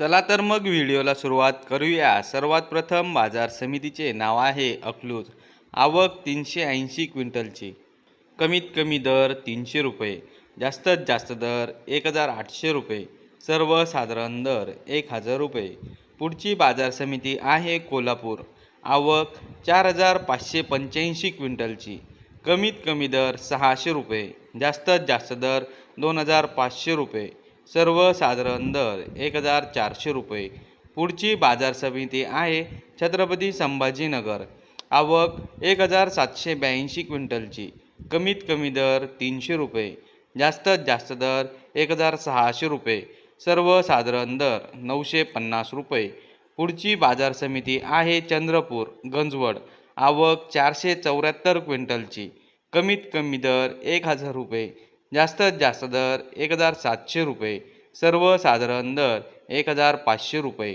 चला तर मग व्हिडिओला सुरुवात करूया. सर्वात प्रथम बाजार समितीचे नाव आहे अकलूज. आवक तीनशे ऐंशी क्विंटलची. कमीत कमी दर तीनशे रुपये. जास्तीत जास्त दर एक हजार आठशे रुपये. सर्वसाधारण दर एक हजार रुपये. पुढची बाजार समिती आहे कोल्हापूर. आवक चार हजार पाचशे पंच्याऐंशी क्विंटलची. कमीत कमी दर सहाशे रुपये. जास्तीत जास्त दर दोन हजार पाचशे रुपये. सर्वसाधारण दर एक हजार चारशे रुपये. पुढची बाजार समिती आहे छत्रपती संभाजीनगर. आवक एक हजार सातशे ब्याऐंशी क्विंटलची. कमीत कमी दर तीनशे रुपये. जास्तीत जास्त दर एक हजार सहाशे रुपये. सर्वसाधारण दर नऊशे पन्नास रुपये. पुढची बाजार समिती आहे चंद्रपूर गंजवड. आवक चारशे चौऱ्याहत्तर क्विंटलची. कमीत कमी दर एक हजार रुपये. जास्तीत जास्त दर एक हजार सातशे रुपये सर्वसाधारण दर एक हजार पाचशे रुपये.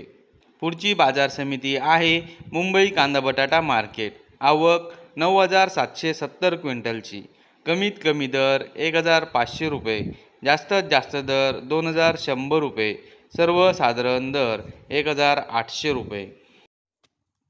पुढची बाजार समिती आहे मुंबई कांदा बटाटा मार्केट. आवक नऊ हजार सातशे सत्तर क्विंटलची. कमीत कमी दर एक हजार पाचशे रुपये जास्तीत जास्त दर दोन हजार शंभर रुपये सर्वसाधारण दर एक हजार आठशे रुपये.